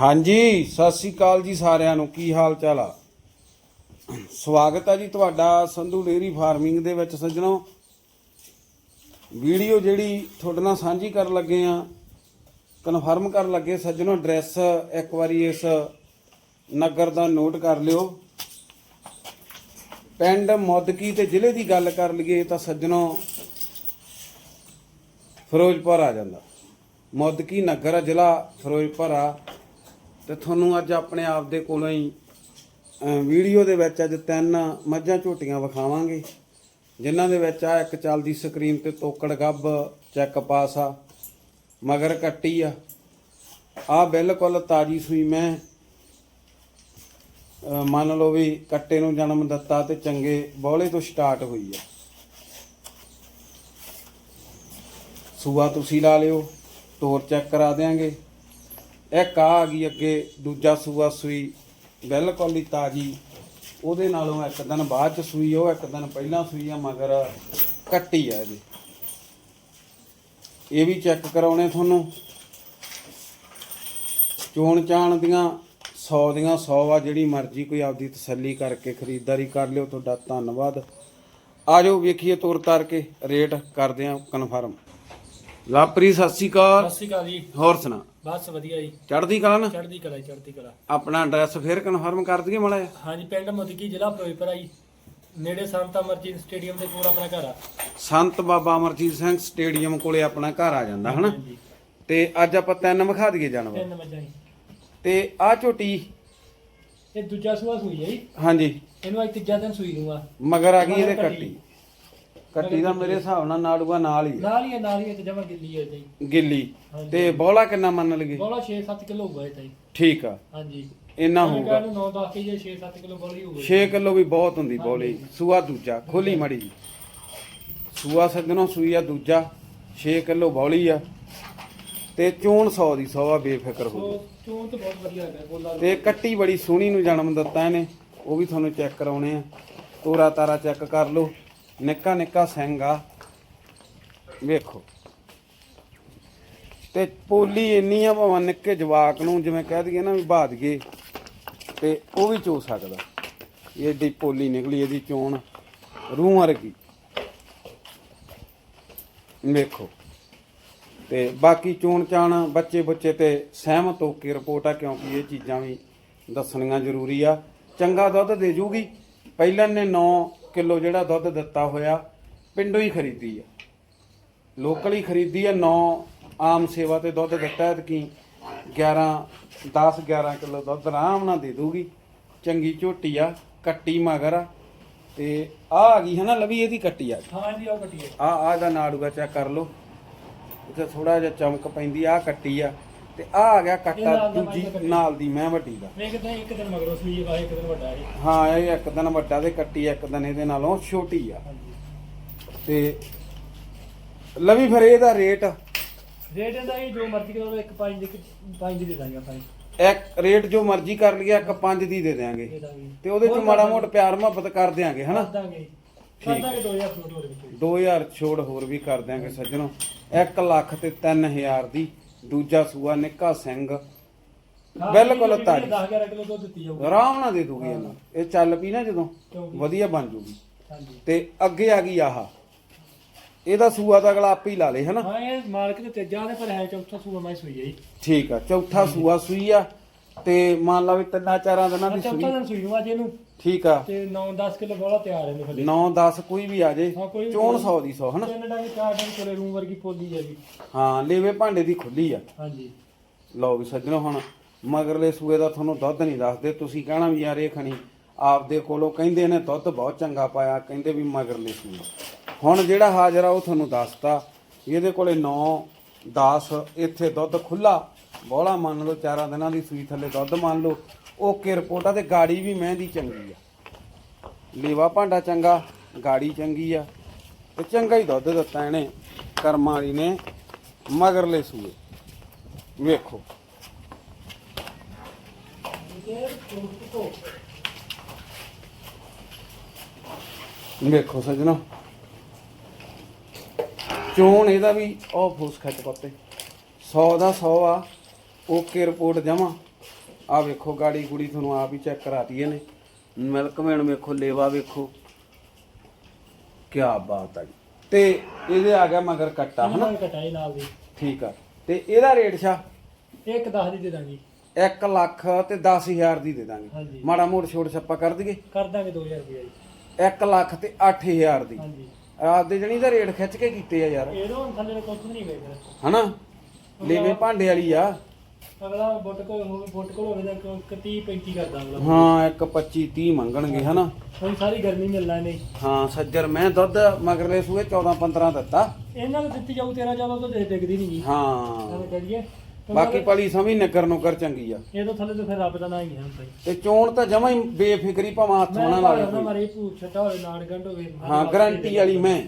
ਹਾਂਜੀ, ਸਤਿ ਸ੍ਰੀ ਅਕਾਲ ਜੀ ਸਾਰਿਆਂ ਨੂੰ। ਕੀ ਹਾਲ ਚਾਲ ਆ? ਸਵਾਗਤ ਹੈ ਜੀ ਤੁਹਾਡਾ ਸੰਧੂ ਡੇਰੀ ਫਾਰਮਿੰਗ ਦੇ ਵਿੱਚ ਸੱਜਣੋ। ਵੀਡੀਓ ਜਿਹੜੀ ਤੁਹਾਡੇ ਨਾਲ ਸਾਂਝੀ ਕਰਨ ਲੱਗੇ ਆ, ਕਨਫਰਮ ਕਰਨ ਲੱਗੇ ਸੱਜਣੋ, ਐਡਰੈਸ ਇੱਕ ਵਾਰੀ ਇਸ ਨਗਰ ਦਾ ਨੋਟ ਕਰ ਲਿਓ। ਪਿੰਡ ਮੁੱਦਕੀ ਤੇ ਜ਼ਿਲ੍ਹੇ ਦੀ ਗੱਲ ਕਰ ਲਈਏ ਤਾਂ ਸੱਜਣੋ, ਫਿਰੋਜ਼ਪੁਰ ਆ ਜਾਂਦਾ। ਮੁੱਦਕੀ ਨਗਰ ਜ਼ਿਲ੍ਹਾ ਫਿਰੋਜ਼ਪੁਰ ਆ। ਤੇ ਤੁਹਾਨੂੰ ਅੱਜ ਆਪਣੇ ਆਪ ਦੇ ਕੋਲੋਂ ਹੀ ਵੀਡੀਓ ਦੇ ਵਿੱਚ ਅੱਜ ਤਿੰਨ ਮੱਝਾਂ ਝੋਟੀਆਂ ਵਿਖਾਵਾਂਗੇ, ਜਿਨ੍ਹਾਂ ਦੇ ਵਿੱਚ ਆ ਇੱਕ ਚੱਲਦੀ ਸਕਰੀਨ ਤੇ ਤੋਕੜ ਗੱਬ ਚੈੱਕ ਪਾਸ ਆ, ਮਗਰ ਕੱਟੀ ਆ। ਆ ਬਿਲਕੁਲ ਤਾਜੀ ਸੂਈ ਮੈਂ ਮੰਨ ਲਓ ਵੀ ਕੱਟੇ ਨੂੰ ਜਨਮ ਦਿੱਤਾ ਤੇ ਚੰਗੇ ਬੋਲੇ ਤੋਂ ਸਟਾਰਟ ਹੋਈ ਆ। ਸੂਆ ਤੁਸੀਂ ਲਾ ਲਿਓ ਤੋਰ ਚੈੱਕ ਕਰਾ ਦੇਾਂਗੇ ਇੱਕ ਆ ਆ ਗਈ ਅੱਗੇ ਦੂਜਾ ਸੂਆ ਸੂਈ ਬਿਲਕੁਲ ਹੀ ਤਾਜੀ। ਉਹਦੇ ਨਾਲੋਂ ਇੱਕ ਦਿਨ ਬਾਅਦ ਚ ਸੂਈ ਉਹ ਇੱਕ ਦਿਨ ਪਹਿਲਾਂ ਸੂਈ ਆ ਮਗਰ ਕੱਟੀ ਆ ਇਹਦੀ। ਇਹ ਵੀ ਚੈੱਕ ਕਰਾਉਣੇ ਤੁਹਾਨੂੰ। ਚੋਣ ਚਾਣ ਦੀਆਂ 100 ਦੀਆਂ 100 ਆ ਜਿਹੜੀ ਮਰਜ਼ੀ ਕੋਈ ਆਪਦੀ ਤਸੱਲੀ ਕਰਕੇ ਖਰੀਦਦਾਰੀ ਕਰ ਲਿਓ ਤੁਹਾਡਾ ਧੰਨਵਾਦ। ਆਜੋ ਵੇਖੀਏ ਤੋਰ ਤਾਰ ਕੇ ਰੇਟ ਕਰਦੇ ਆ ਕਨਫਰਮ ਲਾਪਰੀ ਸਤਿ ਸ਼੍ਰੀ ਅਕਾਲ। ਸਤਿ ਸ਼੍ਰੀ ਅਕਾਲ ਜੀ। ਹੋਰ ਸੁਣਾ। ਬਸ ਵਧੀਆ ਜੀ। ਚੜ੍ਹਦੀ ਕਲਾ ਨਾ? ਚੜ੍ਹਦੀ ਕਲਾ ਜੀ, ਚੜ੍ਹਦੀ ਕਲਾ। ਆਪਣਾ ਐਡਰੈਸ ਫੇਰ ਕਨਫਰਮ ਕਰ ਦਈਏ ਮਾੜਾ ਜਿਹਾ। ਹਾਂਜੀ ਪਿੰਡ ਮੁਦਕੀ ਜ਼ਿਲ੍ਹਾ ਫਿਰੋਜ਼ਪੁਰ ਆ ਜੀ। ਨੇੜੇ ਸੰਤ ਅਮਰਜੀਤ ਸਟੇਡੀਅਮ ਦੇ ਕੋਲ ਆਪਣਾ ਘਰ ਆ। ਸੰਤ ਬਾਬਾ ਅਮਰਜੀਤ ਸਿੰਘ ਸਟੇਡੀਅਮ ਕੋਲੇ ਆਪਣਾ ਘਰ ਆ ਜਾਂਦਾ ਹਨਾ? ਹਾਂਜੀ। ਤੇ ਅੱਜ ਆਪਾਂ ਤਿੰਨ ਵਿਖਾ ਦਈਏ ਜਾਨਵਰ। ਤਿੰਨ ਵਜੇ ਜੀ। ਤੇ ਆ ਝੋਟੀ ਇਹ ਦੂਜਾ ਸੂਆ ਸੂਈ ਹੈ ਜੀ। ਹਾਂਜੀ। ਇਹਨੂੰ ਅੱਜ ਤੀਜਾ ਦਿਨ ਸੂਈ ਨੂੰ ਆ। ਮਗਰ ਆ ਗਈ ਇਹਦੇ ਕੱਟੀ। ਕੱਟੀ ਦਾ ਮੇਰੇ ਹਿਸਾਬ ਨਾਲ ਨਾੜੂਆ ਨਾਲ ਹੀ ਆ। ਨਾਲ ਹੀ ਹੈ, ਨਾਲ ਹੀ ਹੈ ਤੇ ਜਮਾ ਗਿੱਲੀ ਹੈ ਜੀ ਗਿੱਲੀ। ਹਾਂਜੀ। ਤੇ ਬੋਲਾ ਕਿੰਨਾ ਮੰਨ ਲਗੇ ਬੋਲਾ 6-7 ਕਿਲੋ ਹੋਊਗਾ ਇਹ ਤਾਂ ਜੀ ਠੀਕ ਆ। ਹਾਂਜੀ। ਇੰਨਾ ਹੋਊਗਾ। ਨੂੰ 9-10 ਕੇ ਜੇ 6-7 ਕਿਲੋ ਬੋਲੀ ਹੋਊਗਾ। 6 ਕਿਲੋ ਵੀ ਬਹੁਤ ਹੁੰਦੀ ਬੋਲੀ। ਸੂਆ ਦੂਜਾ ਖੋਲੀ ਮੜੀ ਜੀ। ਸੂਆ ਸੱਜਣੋ ਸੂਈ ਆ ਦੂਜਾ 6 ਕਿਲੋ ਬੋਲੀ ਆ। ਤੇ ਚੋਣ 100 ਦੀ 100 ਆ ਬੇਫਿਕਰ ਹੋ ਚੋਣ ਤਾਂ ਬਹੁਤ ਵਧੀਆ ਹੈ ਬੋਲਾ ਤੇ ਕੱਟੀ ਬੜੀ ਸੋਹਣੀ ਨੂੰ ਜਨਮ ਦਿੱਤਾ ਇਹਨੇ। ਉਹ ਵੀ ਤੁਹਾਨੂੰ ਚੈੱਕ ਕਰਾਉਣੇ ਆ। ਤੋਰਾ ਤਾਰਾ ਚੈੱਕ ਕਰ ਲਓ। ਨਿੱਕਾ ਨਿੱਕਾ ਸਿੰਘ ਆ। ਵੇਖੋ। ਤੇ ਪੋਲੀ ਇੰਨੀ ਆ ਭਾਵੇਂ ਨਿੱਕੇ ਜਵਾਕ ਨੂੰ ਜਿਵੇਂ ਕਹਿ ਦਈਏ ਨਾ ਵੀ ਬਾਦ ਗਏ, ਤੇ ਉਹ ਵੀ ਚੋ ਸਕਦਾ। ਇਹ ਏਡੀ ਪੋਲੀ ਨਿਕਲੀ ਇਹਦੀ ਚੋਣ ਰੂਹ ਵਰਗੀ। ਵੇਖੋ। ਤੇ ਬਾਕੀ ਚੋਣ ਚਾਣ ਬੱਚੇ ਬੱਚੇ ਤੇ ਸਹਿਮਤ ਹੋ ਕੇ ਰਿਪੋਰਟ ਆ, ਕਿਉਂਕਿ ਇਹ ਚੀਜ਼ਾਂ ਵੀ ਦੱਸਣੀਆਂ ਜ਼ਰੂਰੀ ਆ। ਚੰਗਾ ਦੁੱਧ ਦੇ ਜੂਗੀ। ਪਹਿਲਾਂ ਨੇ 9 ਕਿਲੋ ਜਿਹੜਾ ਦੁੱਧ ਦਿੱਤਾ ਹੋਇਆ ਪਿੰਡੋਂ ਹੀ ਖਰੀਦੀ ਆ। ਲੋਕਲ ਹੀ ਖਰੀਦੀ ਆ 9 ਆਮ ਸੇਵਾ ਤੇ ਦੁੱਧ ਦਿੱਤਾ ਤੇ ਕੀ 11 10 11 ਕਿਲੋ ਦੁੱਧ ਆਰਾਮ ਨਾਲ ਦੇ ਦੂਗੀ। ਚੰਗੀ ਝੋਟੀ ਆ ਕੱਟੀ ਮਗਰ ਆ। ਤੇ ਆ ਆ ਗਈ ਹੈ ਨਾ ਲਵੀ ਇਹਦੀ ਕੱਟੀ ਆ। ਹਾਂ ਜੀ ਉਹ ਕੱਟੀ ਹੈ ਆ ਆ ਦਾ ਨਾੜੂਗਾ ਚੈੱਕ ਕਰ ਲਓ। ਇੱਥੇ ਥੋੜਾ ਜਿਹਾ ਚਮਕ ਪੈਂਦੀ ਆ ਕੱਟੀ ਆ। ਤੇ ਆ ਆ ਗਿਆ ਇਹ ਕੱਟਾ ਨਾਲ ਦਾ ਦੂਜੀ। ਨਾਲ ਦੀ ਮੈਂ ਵੱਡੀ ਦਾ। ਵੇਖਦੇ ਇੱਕ ਦਿਨ ਮਗਰੋਂ ਸੂਈ ਹੈ ਇੱਕ ਦਿਨ ਵੱਡਾ ਹੈ ਹਾਂ ਇਹ ਇੱਕ ਦਿਨ ਵੱਡਾ ਤੇ ਕੱਟੀ ਇੱਕ ਦਿਨ ਇਹਦੇ ਨਾਲੋਂ ਛੋਟੀ ਆ। ਹਾਂਜੀ। ਤੇ ਲਵੀ ਫਿਰ ਇਹਦਾ ਰੇਟ? ਰੇਟ ਇਹਦਾ ਜੋ ਮਰਜ਼ੀ ਕਰੋ ਇੱਕ ਪੰਜ ਦੀ ਪੰਜ ਦੀ ਦੇ ਦਾਂਗੇ ਆਪਾਂ ਜੀ। ਇੱਕ ਰੇਟ ਜੋ ਮਰਜ਼ੀ ਕਰ ਲਈਏ ਇੱਕ ਪੰਜ ਦੀ ਦੇ ਦੇ ਦਿਆਂਗੇ ਦਾਂਗੇ। ਤੇ ਉਹਦੇ ਚ ਹੋਰ ਮਾੜਾ ਮੋਟ ਪਿਆਰ ਮੁਹੱਬਤ ਕਰ ਦਿਆਂਗੇ ਹਨਾ? ਕਰ ਦਾਂਗੇ। ਠੀਕ। ਕਰ ਦਾਂਗੇ 2000 ਫਲੋਟ ਹੋਰ ਵਿੱਚ 2000 ਛੋੜ ਹੋਰ ਵੀ ਕਰ ਦਿਆਂਗੇ ਸੱਜਣੋ। 1 ਲੱਖ ਤੇ 3000 ਦੀ ਦੂਜਾ ਸੂਆ ਨਿੱਕਾ ਸਿੰਘ। ਬਿਲਕੁਲ ਤਾਜੀ। 10 11 ਕਿਲੋ ਦੁੱਧ ਦਿੱਤੀ ਜਾਊਗੀ। ਆਰਾਮ ਨਾਲ ਦੇ ਦੂਗੀ ਇਹਨੂੰ। ਇਹ ਚੱਲ ਪਈ ਨਾ ਜਦੋਂ ਵਧੀਆ ਬਣ ਜੂਗੀ। ਹਾਂਜੀ। ਤੇ ਅੱਗੇ ਆ ਗਈ ਆਹ। ਇਹਦਾ ਸੂਆ ਤਾਂ ਅਗਲਾ ਆਪੇ ਹੀ ਲਾ ਲੇ ਹਨਾ? ਹਾਂ ਇਹ ਮਾਲਕ ਦੇ ਤੇਜਾ ਦੇ ਪਰ ਹੈ ਚੌਥਾ ਸੂਆ ਮੈਂ ਸੂਈ ਹੈ ਜੀ। ਠੀਕ ਆ ਚੌਥਾ ਸੂਆ ਸੂਈ ਆ। ਤੇ ਮੰਨ ਲਾ ਵੀ ਤਿੰਨਾਂ ਚਾਰਾਂ ਦਿਨਾਂ ਦੀ ਚੌਥਾ ਸੂਈ ਦਿਨ ਸੂਈ ਨੂੰ ਅੱਜ ਇਹਨੂੰ। ਠੀਕ ਆ। ਤੇ 9-10 ਕਿਲੋ ਬੋਲਾ ਤਿਆਰ ਹੈ ਨੇ ਥੱਲੇ 9 10 ਕੋਈ ਵੀ ਆ ਜੇ। ਹਾਂ, ਕੋਈ ਵੀ ਚੋਣ 100 ਦੀ 100 ਹਨਾ? ਤਿੰਨ ਡੰਗ ਚਾਰ ਡੰਗ ਕੋਲੇ ਰੂਮ ਵਰਗੀ ਪੋਲੀ ਹੈ ਜੀ। ਹਾਂ ਲੇਵੇ ਭਾਂਡੇ ਦੀ ਖੁੱਲੀ ਆ। ਹਾਂਜੀ। ਲਓ ਵੀ ਸੱਜਣੋ ਹੁਣ ਮਗਰਲੇ ਸੂਏ ਦਾ ਤੁਹਾਨੂੰ ਦੁੱਧ ਨਹੀਂ ਦੱਸਦੇ। ਤੁਸੀਂ ਕਹਿਣਾ ਵੀ ਯਾਰ ਇਹ ਖਣੀ ਆਪਦੇ ਕੋਲੋਂ ਕਹਿੰਦੇ ਨੇ ਦੁੱਧ ਬਹੁਤ ਚੰਗਾ ਪਾਇਆ ਕਹਿੰਦੇ ਵੀ ਮਗਰਲੇ ਸੂਏ। ਹੁਣ ਜਿਹੜਾ ਹਾਜ਼ਰ ਆ ਉਹ ਤੁਹਾਨੂੰ ਦੱਸਤਾ ਇਹਦੇ ਕੋਲੇ 9 10 ਇੱਥੇ ਦੁੱਧ ਖੁੱਲਾ ਬੋਲਾ ਮੰਨ ਲਓ, ਚਾਰਾਂ ਦਿਨਾਂ ਦੀ ਸੂਈ ਥੱਲੇ ਦੁੱਧ ਮੰਨ ਲਓ। ਓਕੇ ਰਿਪੋਰਟ ਆ ਤੇ ਗਾੜੀ ਵੀ ਮਹਿੰਦੀ ਚੰਗੀ ਆ। ਲੇਵਾ ਭਾਂਡਾ ਚੰਗਾ, ਗਾੜੀ ਚੰਗੀ ਆ। ਤੇ ਚੰਗਾ ਹੀ ਦੁੱਧ ਦਿੱਤਾ ਇਹਨੇ, ਕਰਮਾਂ ਵਾਲੀ ਨੇ, ਮਗਰਲੇ ਸੂਏ। ਵੇਖੋ। ਵੇਖੋ ਸਜਣਾ। ਚੋਣ ਇਹਦਾ ਵੀ, ਉਹ ਫੂਸ ਖੱਟ ਪੱਤੇ। 100 ਦਾ 100 ਆ। ਓਕੇ ਰਿਪੋਰਟ ਜਮਾ ਆ ਵੇਖੋ ਗਾੜੀ ਗੁੜੀ ਤੁਹਾਨੂੰ ਆਪ ਹੀ ਚੈੱਕ ਕਰਾਤੀ ਇਹਨੇ। ਮਿਲਕ ਮੈਨ ਵੇਖੋ ਲੇਵਾ ਵੇਖੋ। ਕੀ ਬਾਤ ਆ ਜੀ। ਤੇ ਇਹਦੇ ਆ ਗਿਆ ਮਗਰ ਕੱਟਾ ਹਨਾ? ਕਟਾਈ ਨਾਲ ਦੀ। ਠੀਕ ਆ। ਤੇ ਇਹਦਾ ਰੇਟ ਛਾ ਇੱਕ 10 ਦੀ ਦੇ ਦਾਂਗੇ। 1 ਲੱਖ ਤੇ 10000 ਦੀ ਦੇ ਦਾਂਗੇ। ਹਾਂਜੀ। ਮਾੜਾ ਮੋੜ ਛੋੜ ਛੱਪਾ ਕਰ ਦਈਏ। ਕਰ ਦਾਂਗੇ 2000 ਰੁਪਏ ਜੀ। 1 ਲੱਖ ਤੇ 8000 ਦੀ। ਹਾਂਜੀ। ਆਪਦੇ ਜਣੀ ਦਾ ਰੇਟ ਖਿੱਚ ਕੇ ਕੀਤੇ ਆ ਯਾਰ। ਇਹਦੋਂ ਥੱਲੇ ਕੁਝ ਨਹੀਂ ਵੇਖਦਾ। ਹਨਾ? ਲੇਵੇ ਭਾਂਡੇ ਵਾਲੀ ਆ। ਅਗਲਾ ਬੁੱਟ ਕੋਲ ਹੋਵੇ ਬੁੱਟ ਕੋਲ ਹੋਵੇ ਤਾਂ 30 35 ਕਰਦਾ ਅਗਲਾ। ਹਾਂ ਇੱਕ 25 30 ਮੰਗਣਗੇ ਹਨਾ? ਹੁਣ ਸਾਰੀ ਗਰਮੀ ਮਿਲਣਾ ਨਹੀਂ ਹਾਂ ਸੱਜਰ ਮੈਂ ਦੁੱਧ ਮਗਰਲੇ ਸੂਏ 14 15 ਦਿੱਤਾ। ਇਹਨਾਂ ਨੂੰ ਦਿੱਤੀ ਜਾਊ 13 14 ਤੋਂ ਦੇ ਡਿੱਗਦੀ ਨਹੀਂ ਜੀ। ਹਾਂ। ਕਰੀਏ ਬਾਕੀ ਪਲੀ ਸਮੀ ਨਗਰ ਨੁਕਰ ਚੰਗੀ ਆ। ਇਹ ਤੋਂ ਥੱਲੇ ਤੋਂ ਫਿਰ ਰੱਬ ਦਾ ਨਾਂ ਹੀ ਹੈ ਭਾਈ ਤੇ ਚੋਣ ਤਾਂ ਜਮਾ ਹੀ ਬੇਫਿਕਰੀ ਭਾਵੇਂ ਹੱਥ ਲਾ ਲਾਵੇ ਕੋਈ। ਮਾਰੇ ਭੂਤ ਛੱਟਾ ਹੋਵੇ ਨਾੜ ਗੰਢ ਹੋਵੇ ਹਾਂ ਗਾਰੰਟੀ ਵਾਲੀ ਮੈਂ।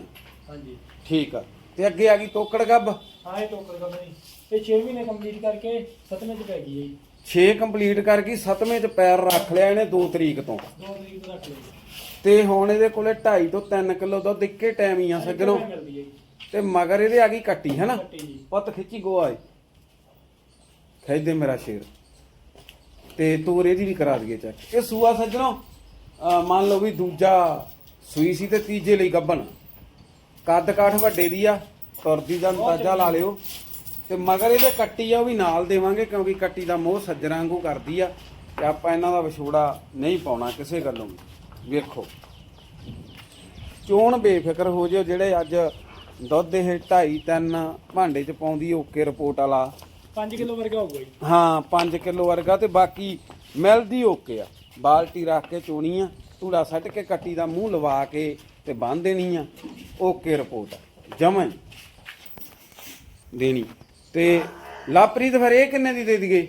ਹਾਂਜੀ। ਠੀਕ ਆ। ਤੇ ਅੱਗੇ ਆ ਗਈ ਤੋਕੜ ਗੱਬ। ਆਏ ਟੋਕਰ ਦਾ ਨਹੀਂ। ਇਹ 6 ਮਹੀਨੇ ਕੰਪਲੀਟ ਕਰਕੇ 7ਵੇਂ ਚ ਪੈ ਗਈ ਹੈ ਜੀ। 6 ਕੰਪਲੀਟ ਕਰ ਗਈ 7ਵੇਂ ਚ ਪੈਰ ਰੱਖ ਲਿਆ ਇਹਨੇ 2 ਤਰੀਕ ਤੋਂ। 2 ਤਰੀਕ ਤੋਂ ਰੱਖ ਲਈ ਤੇ ਹੁਣ ਇਹਦੇ ਕੋਲੇ 2.5 ਤੋਂ 3 ਕਿਲੋ ਦੁੱਧ ਇੱਕੇ ਟਾਈਮ ਹੀ ਆ ਸੱਜਣੋ। ਮਿਲਦੀ ਹੈ ਜੀ। ਤੇ ਮਗਰ ਇਹਦੇ ਆ ਗਈ ਕੱਟੀ ਹਨਾ? ਕੱਟੀ ਜੀ। ਪੁੱਤ ਖਿੱਚੀ ਗੋਆ ਏ। ਖਿੱਚ ਦੇ ਮੇਰਾ ਸ਼ੇਰ। ਤੇ ਤੂਰ ਇਹਦੀ ਵੀ ਕਰਾ ਦਈਏ ਚੈੱਕ ਇਹ ਸੂਆ ਸੱਜਣੋ ਅਹ ਮੰਨ ਲਓ ਵੀ ਦੂਜਾ ਸੂਈ ਸੀ ਤੇ ਤੀਜੇ ਲਈ ਗੱਬਣ। ਕੱਦ ਕਾਠ ਵੱਡੇ ਦੀ ਆ ਤੁਰਦੀ ਦਾ ਅੰਦਾਜ਼ਾ ਲਾ ਲਿਓ। ਤੇ ਮਗਰ ਇਹਦੇ ਕੱਟੀ ਆ ਉਹ ਵੀ ਨਾਲ ਦੇਵਾਂਗੇ ਕਿਉਂਕਿ ਕੱਟੀ ਦਾ ਮੋਹ ਸੱਜਰਾਂ ਵਾਂਗੂ ਕਰਦੀ ਆ ਤੇ ਆਪਾਂ ਇਹਨਾਂ ਦਾ ਵਿਛੋੜਾ ਨਹੀਂ ਪਾਉਣਾ ਕਿਸੇ ਗੱਲੋਂ। ਵੇਖੋ। ਚੋਣ ਬੇਫਿਕਰ ਹੋ ਜਿਓ ਜਿਹੜੇ ਅੱਜ ਦੁੱਧ ਇਹ 2.5 3 ਭਾਂਡੇ ਚ ਪਾਉਂਦੀ ਓਕੇ ਰਿਪੋਰਟ ਵਾਲਾ। 5 ਕਿਲੋ ਵਰਗਾ ਹੋਊਗਾ ਜੀ। ਹਾਂ 5 ਕਿਲੋ ਵਰਗਾ ਤੇ ਬਾਕੀ ਮਿਲਦੀ ਓਕੇ ਆ। ਬਾਲਟੀ ਰੱਖ ਕੇ ਚੋਣੀ ਆ ਧੂੜਾ ਸੱਟ ਕੇ ਕੱਟੀ ਦਾ ਮੂੰਹ ਲਵਾ ਕੇ ਤੇ ਬੰਨ ਦੇਣੀ ਆ। Okay report. ਜਮਾਂ ਦੇਣੀ। ਤੇ ਲਾਪਰੀਤ ਫਿਰ ਇਹ ਕਿੰਨੇ ਦੀ ਦੇ ਦਈਏ?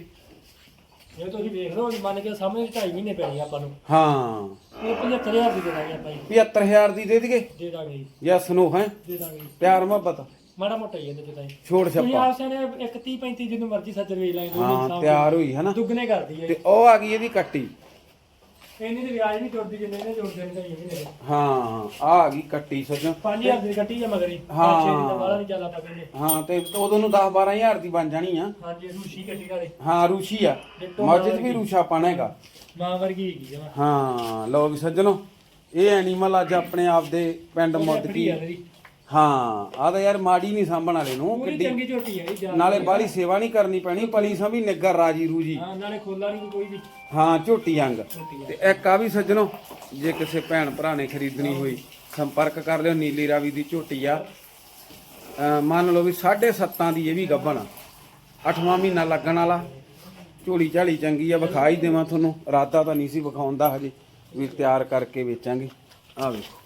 ਇਹ ਤੁਸੀਂ ਵੇਖ ਲਓ ਮੰਨ ਕੇ ਸਾਹਮਣੇ 2.5 ਮਹੀਨੇ ਪੈਣੀ ਆਪਾਂ ਨੂੰ। ਹਾਂ। ਇਹ 75000 ਦੀ ਦੇ ਦਾਂਗੇ ਆਪਾਂ ਜੀ। 75000 ਦੀ ਦੇ ਦਈਏ? ਦੇ ਦਾਂਗੇ ਜੀ। ਯਸ ਨੋ ਹੈ? ਦੇ ਦਾਂਗੇ ਜੀ। ਪਿਆਰ ਮੁਹੱਬਤ। ਮਾੜਾ ਮੋਟਾ ਹੀ ਇਹਦੇ ਚ ਤਾਂ ਜੀ। ਛੋੜ ਤੁਸੀਂ ਛੱਪਾ ਆਪ ਸਿਆਣੇ ਇੱਕ 30 35 ਜਿੰਨੂੰ ਮਰਜ਼ੀ ਸੱਜਰ ਵੇਚ ਲਾਂਗੇ ਹਾਂ ਤਿਆਰ ਹੋਈ ਹੈ ਨਾ ਦੁੱਗਣੇ ਕਰਦੀ ਹੈ ਤੇ ਉਹ ਆ ਗਈ ਇਹਦੀ ਕੱਟੀ। ਇੰਨੀ ਤੇ ਵਿਆਜ ਨਹੀਂ ਜੁੜਦੀ ਜਿੰਨੇ ਇਹਨੇ ਜੁੜਦੇ ਨੇ ਚਾਹੀਏ ਮਹੀਨੇ ਦੇ ਹਾਂ ਆ ਆ ਗਈ ਕੱਟੀ ਸੱਜਣ। 5000 ਦੀ ਕੱਟੀ ਜਾਂ ਮਗਰੀ ਹਾਂ। ਛੇ ਦੀ ਤਾਂ ਨਹੀਂ ਹਾਂ ਉਦੋਂ ਨੂੰ 10 12000 ਦੀ ਬਣ ਜਾਣੀ ਆ। ਹਾਂਜੀ ਰੂਸ਼ੀ ਕੱਟੀ ਨਾਲੇ ਹਾਂ ਰੂਸ਼ੀ ਆ। ਵੀ ਰੂਸ਼ਾ ਪਾਣਾ ਹੈਗਾ। ਮਾਂ ਵਰਗੀ ਹੈਗੀ ਜਮਾ ਹਾਂ ਲਓ ਵੀ ਸੱਜਣੋ ਇਹ ਐਨੀਮਲ ਅੱਜ ਆਪਣੇ ਆਪ ਦੇ ਪਿੰਡ ਮੁੱਦ ਕੀ ਹਾਂ ਆ ਤਾਂ ਯਾਰ ਮਾੜੀ ਨਹੀਂ ਸਾਂਭਣ ਵਾਲੇ ਨੂੰ ਪੂਰੀ ਕਿੱਡੀ ਚੰਗੀ ਝੋਟੀ ਹੈ ਜੀ ਨਾਲੇ ਬਾਹਲੀ ਸੇਵਾ ਨਹੀਂ ਕਰਨੀ ਪੈਣੀ ਪਲੀ ਸਾਂ ਨਿੱਗਰ ਰਾਜੀ ਰੂਜੀ। ਹਾਂ ਨਾਲੇ ਖੋਲਾ ਨਹੀਂ ਕੋਈ ਵੀ। ਹਾਂ ਝੋਟੀ ਅੰਗ ਤੇ ਇੱਕ ਆ ਵੀ ਸੱਜਣੋ ਜੇ ਕਿਸੇ ਭੈਣ ਭਰਾ ਨੇ ਖਰੀਦਣੀ ਹੋਈ ਸੰਪਰਕ ਕਰ ਲਿਓ ਨੀਲੀ ਰਾਵੀ ਦੀ ਝੋਟੀ ਆ। ਅਹ ਮੰਨ ਲਓ ਵੀ 7.5 ਦੀ ਇਹ ਵੀ ਗੱਭਣ ਆ। ਅੱਠਵਾਂ ਮਹੀਨਾ ਲੱਗਣ ਵਾਲਾ। ਝੋਲੀ ਝਾਲੀ ਚੰਗੀ ਆ ਵਿਖਾ ਹੀ ਦੇਵਾਂ ਤੁਹਾਨੂੰ। ਇਰਾਦਾ ਤਾਂ ਨਹੀਂ ਸੀ ਵਿਖਾਉਣ ਦਾ ਹਜੇ ਵੀ ਤਿਆਰ ਕਰਕੇ ਵੇਚਾਂਗੇ। ਆ ਵੇਖੋ।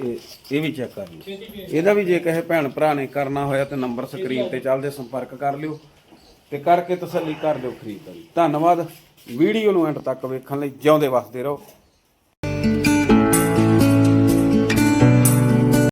ਇਹ ਇਹ ਵੀ ਚੈੱਕ ਕਰ ਲਿਓ। ਇਹਦਾ ਵੀ ਜੇ ਕਿਸੇ ਭੈਣ ਭਰਾ ਨੇ ਕਰਨਾ ਹੋਇਆ ਤੇ ਨੰਬਰ ਸਕਰੀਨ ਤੇ ਚੱਲਦੇ, ਸੰਪਰਕ ਕਰ ਲਿਓ ਤੇ ਕਰਕੇ ਤਸੱਲੀ ਕਰ ਲਿਓ ਖਰੀਦਦਾਰੀ। ਧੰਨਵਾਦ। ਵੀਡੀਓ ਨੂੰ ਐਂਡ ਤੱਕ ਵੇਖਣ ਲਈ ਜਿਉਂਦੇ ਵਸਦੇ ਰਹੋ।